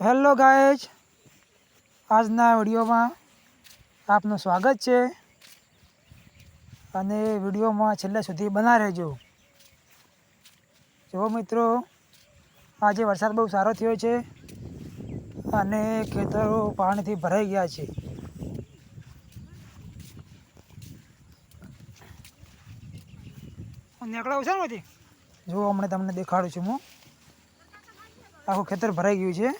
Hello ગાયજ આજના વિડીયોમાં આપનું સ્વાગત છે. અને વિડીયોમાં છેલ્લે સુધી બના રહેજો. જો મિત્રો, આજે વરસાદ બહુ સારો થયો છે અને ખેતરો પાણીથી ભરાઈ ગયા છે. નીકળાવું છે ને બધી? જો હમણાં તમને દેખાડું છું હું. આખું ખેતર ભરાઈ ગયું છે.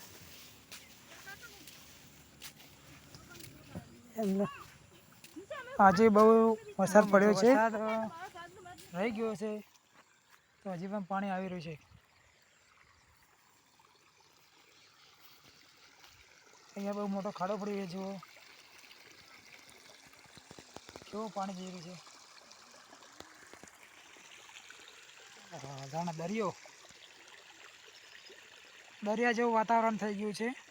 એટલે આજે બહુ વરસાદ પડ્યો છે. રહી ગયો છે. તો હજી પણ પાણી આવી રહ્યું છે. અહીંયા બહુ મોટો ખાડો પડી રહ્યો જુઓ. કેવું પાણી જઈ રહ્યું છે. દરિયો. દરિયા જેવું વાતાવરણ થઈ ગયું છે.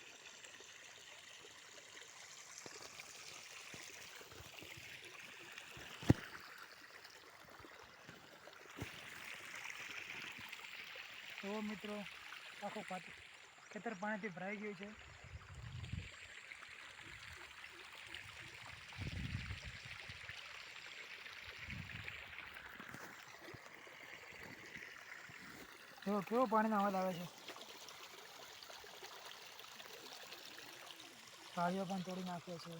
તો મિત્રો, આખું ખાત- ખેતર પાણીથી ભરાઈ ગયું છે. જો કેવો પાણીનો અવાજ આવે છે? ગાડીઓ પણ તોડી નાખ્યો છે.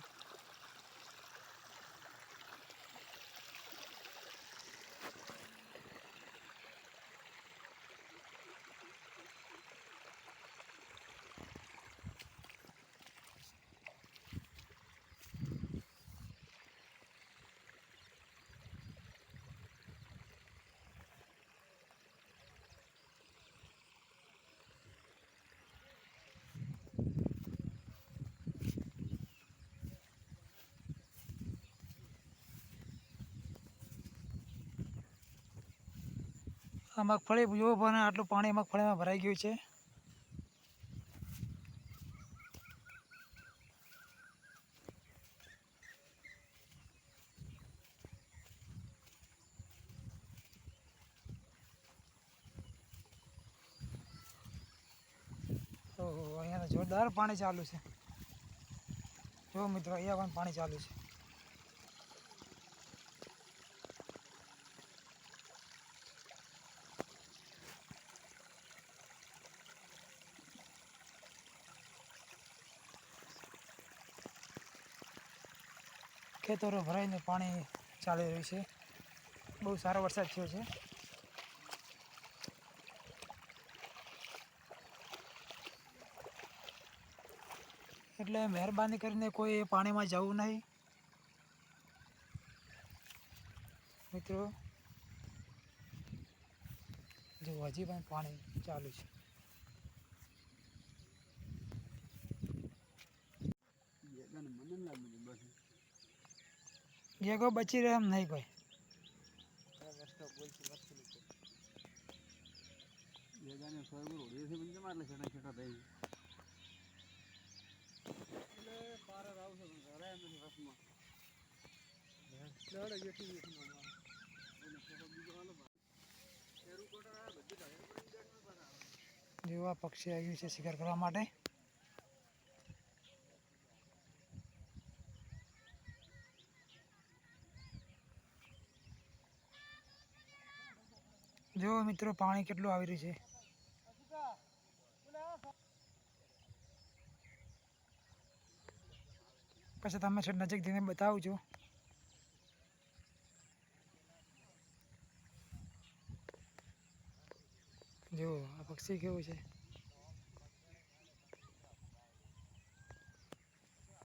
આ મગફળી જુઓ પણ આટલું પાણી મગફળીમાં ભરાઈ ગયું છે. ઓહો અહીંયા તો જોરદાર પાણી ચાલુ છે. જો મિત્રો, અહીંયા પણ પાણી ચાલુ છે. ખેતરો ભરાઈને પાણી ચાલી રહ્યું છે. બહુ સારો વરસાદ થયો છે. એટલે મહેરબાની કરીને કોઈ પાણીમાં જવું નહીં. મિત્રો, જો હજી પણ પાણી ચાલુ છે. જે કોઈ બચી રહે એમ નહીં કોઈ. જેવા પક્ષી આવ્યું છે શિકાર કરવા માટે. જો મિત્રો, પાણી કેટલું આવી રહ્યું છે. પછી તમે છે નજીક જઈને બતાવું છું. જો, આ પક્ષી કેવું છે?